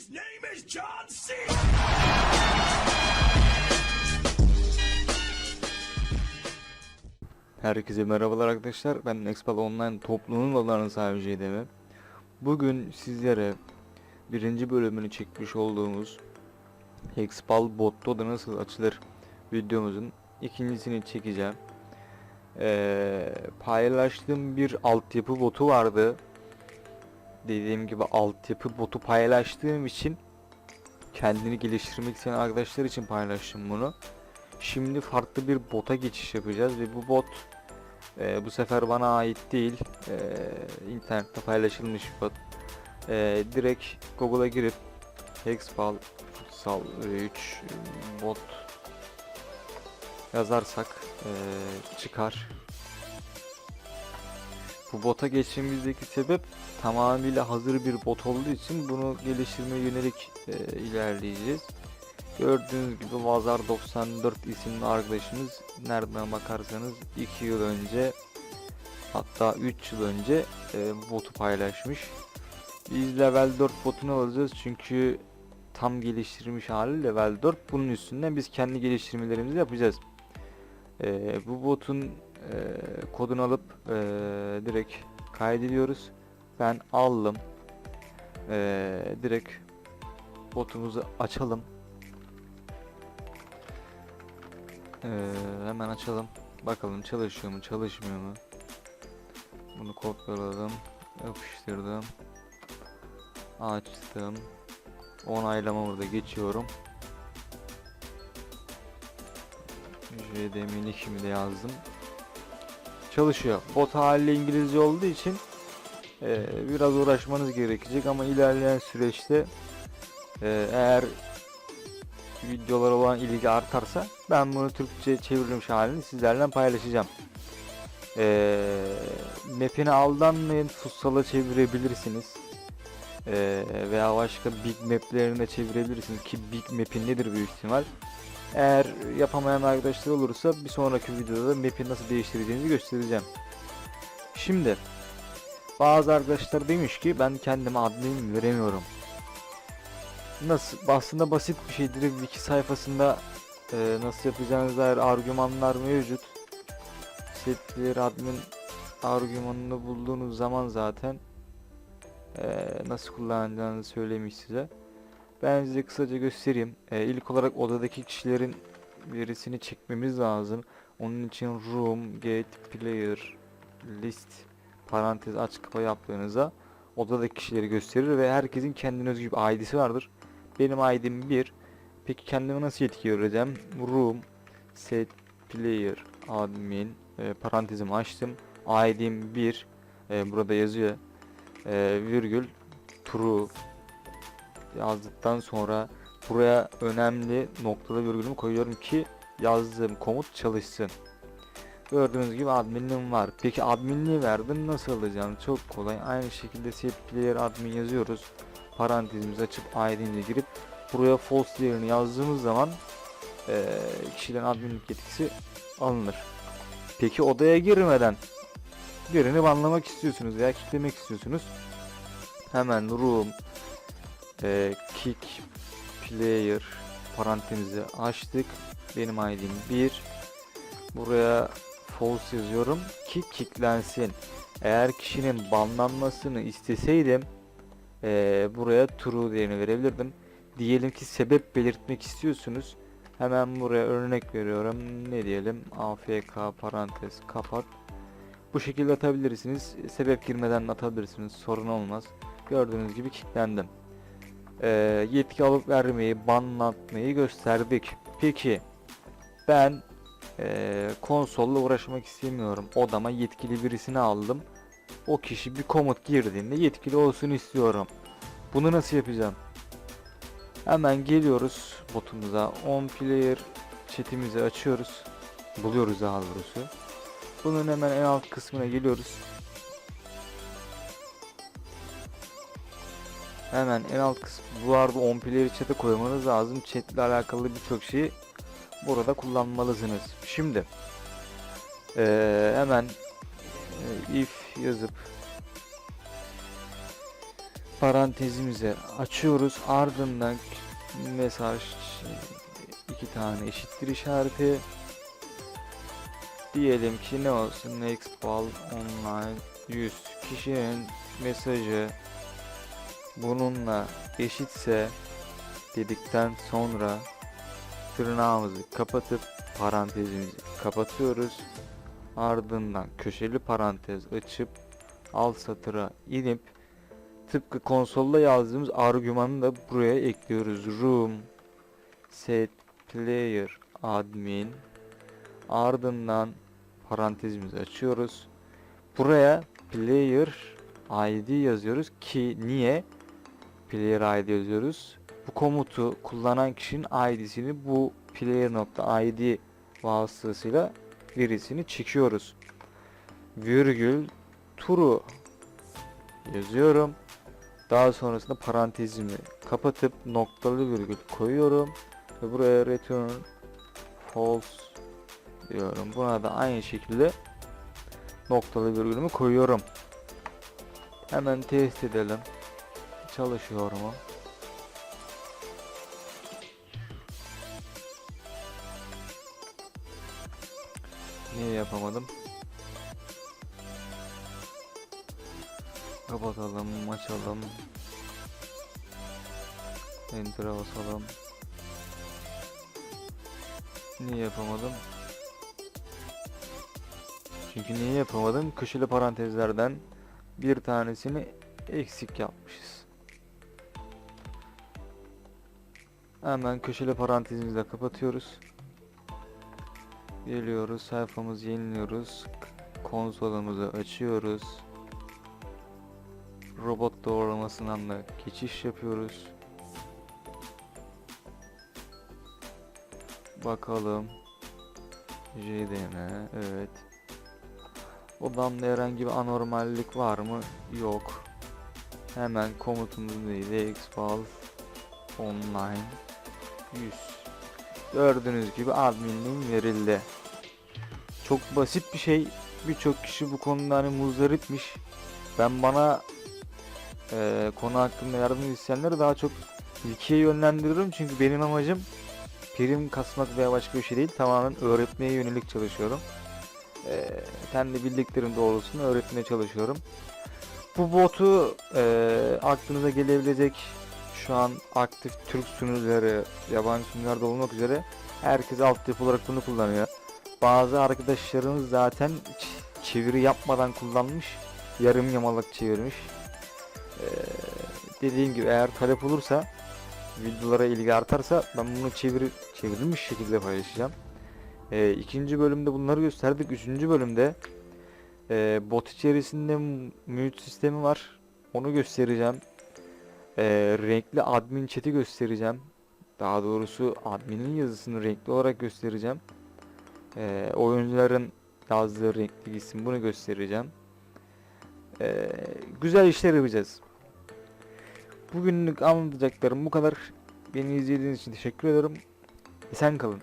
His name is John C. Herkese merhabalar arkadaşlar. Ben Expal Online topluluğunun olanı sahibi Ceydem'im. Bugün sizlere birinci bölümünü çekmiş olduğumuz Hexpal botta da nasıl açılır videomuzun ikincisini çekeceğim. Ee, paylaştığım bir altyapı botu vardı. Dediğim gibi altyapı botu paylaştığım için kendini geliştirmek isteyen arkadaşlar için paylaştım bunu. Şimdi farklı bir bota geçiş yapacağız ve bu bot e, bu sefer bana ait değil. E, internette paylaşılmış bir bot. E, direkt Google'a girip Hexball Futsal 3 bot yazarsak e, çıkar. Bu bota geçmemizdeki sebep tamamıyla hazır bir bot olduğu için bunu geliştirmeye yönelik e, ilerleyeceğiz. Gördüğünüz gibi Vazar 94 isimli arkadaşımız nereden bakarsanız 2 yıl önce hatta 3 yıl önce e, botu paylaşmış. Biz level 4 botunu alacağız çünkü tam geliştirilmiş hali level 4 bunun üstünden biz kendi geliştirmelerimizi yapacağız. E, bu botun e, kodunu alıp e, direkt kaydediyoruz. Ben aldım. E, direkt botumuzu açalım. Ee, hemen açalım. Bakalım çalışıyor mu çalışmıyor mu? Bunu kopyaladım. Yapıştırdım. Açtım. Onaylama burada geçiyorum. JDM'in ikimi de yazdım. Çalışıyor. Bot hali İngilizce olduğu için e, biraz uğraşmanız gerekecek ama ilerleyen süreçte e, eğer videolara olan ilgi artarsa ben bunu Türkçe çevrilmiş halini sizlerle paylaşacağım. Ee, map'ine aldanmayın futsala çevirebilirsiniz. Ee, veya başka big map'lerine çevirebilirsiniz ki big map'in nedir büyük ihtimal. Eğer yapamayan arkadaşlar olursa bir sonraki videoda map'i nasıl değiştireceğinizi göstereceğim. Şimdi bazı arkadaşlar demiş ki ben kendime admin veremiyorum. Nasıl? Aslında basit bir şey. Direkt wiki sayfasında e, nasıl yapacağınız dair argümanlar mevcut. Setler admin argümanını bulduğunuz zaman zaten e, nasıl kullanacağınızı söylemiş size. Ben size kısaca göstereyim. E, ilk olarak odadaki kişilerin verisini çekmemiz lazım. Onun için room, gate, player, list parantez aç kapa yaptığınızda odadaki kişileri gösterir ve herkesin kendine özgü bir ID'si vardır. Benim ID'm 1. Peki kendime nasıl yetki vereceğim? Room set player admin e, parantezimi açtım. ID'm 1. E, burada yazıyor. E, virgül true yazdıktan sonra buraya önemli noktalı virgülümü koyuyorum ki yazdığım komut çalışsın. Gördüğünüz gibi adminliğim var. Peki adminliği verdim nasıl alacağım? Çok kolay. Aynı şekilde set player admin yazıyoruz parantezimizi açıp ID'mize girip buraya false değerini yazdığımız zaman e, kişilerin adminlik yetkisi alınır. Peki odaya girmeden birini banlamak istiyorsunuz veya kilitlemek istiyorsunuz. Hemen room e, kick player parantezimizi açtık. Benim ID'm 1. Buraya false yazıyorum ki kicklensin. Eğer kişinin banlanmasını isteseydim ee, buraya true değerini verebilirdim. Diyelim ki sebep belirtmek istiyorsunuz. Hemen buraya örnek veriyorum. Ne diyelim? AFK parantez kapat. Bu şekilde atabilirsiniz. Sebep girmeden atabilirsiniz. Sorun olmaz. Gördüğünüz gibi kilitlendim. Ee, yetki alıp vermeyi, banlatmayı gösterdik. Peki ben e, konsolla uğraşmak istemiyorum. Odama yetkili birisini aldım o kişi bir komut girdiğinde yetkili olsun istiyorum. Bunu nasıl yapacağım? Hemen geliyoruz botumuza. On player chatimizi açıyoruz. Buluyoruz daha doğrusu. Bunun hemen en alt kısmına geliyoruz. Hemen en alt kısmı bu arada on player chat'e koymanız lazım. Chat ile alakalı birçok şeyi burada kullanmalısınız. Şimdi ee, hemen if yazıp parantezimize açıyoruz. Ardından mesaj iki tane eşittir işareti. Diyelim ki ne olsun Nextball online 100 kişinin mesajı bununla eşitse dedikten sonra tırnağımızı kapatıp parantezimizi kapatıyoruz. Ardından köşeli parantez açıp alt satıra inip tıpkı konsolda yazdığımız argümanı da buraya ekliyoruz. Room set player admin ardından parantezimizi açıyoruz. Buraya player id yazıyoruz ki niye player id yazıyoruz? Bu komutu kullanan kişinin id'sini bu player.id vasıtasıyla verisini çekiyoruz. Virgül true yazıyorum. Daha sonrasında parantezimi kapatıp noktalı virgül koyuyorum ve buraya return false diyorum. Buna da aynı şekilde noktalı virgülümü koyuyorum. Hemen test edelim. Çalışıyor mu? Niye yapamadım? Kapatalım, açalım. Enter'a basalım. Niye yapamadım? Çünkü niye yapamadım? Köşeli parantezlerden bir tanesini eksik yapmışız. Hemen köşeli parantezimizi de kapatıyoruz. Geliyoruz, sayfamızı yeniliyoruz. Konsolumuzu açıyoruz. Robot doğrulamasından da geçiş yapıyoruz. Bakalım. JDM evet. Odamda herhangi bir anormallik var mı? Yok. Hemen komutumuz neydi? Xpal online 100. Gördüğünüz gibi adminliğim verildi. Çok basit bir şey. Birçok kişi bu konuda hani muzdaripmiş. Ben bana eee, konu hakkında yardım isteyenleri daha çok Wiki'ye yönlendiriyorum çünkü benim amacım prim kasmak veya başka bir şey değil. Tamamen öğretmeye yönelik çalışıyorum. Eee kendi bildiklerim doğrultusunda öğretmeye çalışıyorum. Bu botu eee aklınıza gelebilecek şu an aktif Türk sunucuları, yabancı sunucular da olmak üzere herkes altyapı olarak bunu kullanıyor. Bazı arkadaşlarımız zaten çeviri yapmadan kullanmış, yarım yamalak çevirmiş. Eee, dediğim gibi eğer talep olursa, videolara ilgi artarsa ben bunu çeviri, çevrilmiş şekilde paylaşacağım. Eee ikinci bölümde bunları gösterdik. Üçüncü bölümde eee, bot içerisinde mute sistemi var. Onu göstereceğim. Eee, renkli admin chat'i göstereceğim. Daha doğrusu adminin yazısını renkli olarak göstereceğim. Eee, oyuncuların yazdığı renkli isim bunu göstereceğim. Eee, güzel işler yapacağız. Bugünlük anlatacaklarım bu kadar. Beni izlediğiniz için teşekkür ederim. Esen kalın.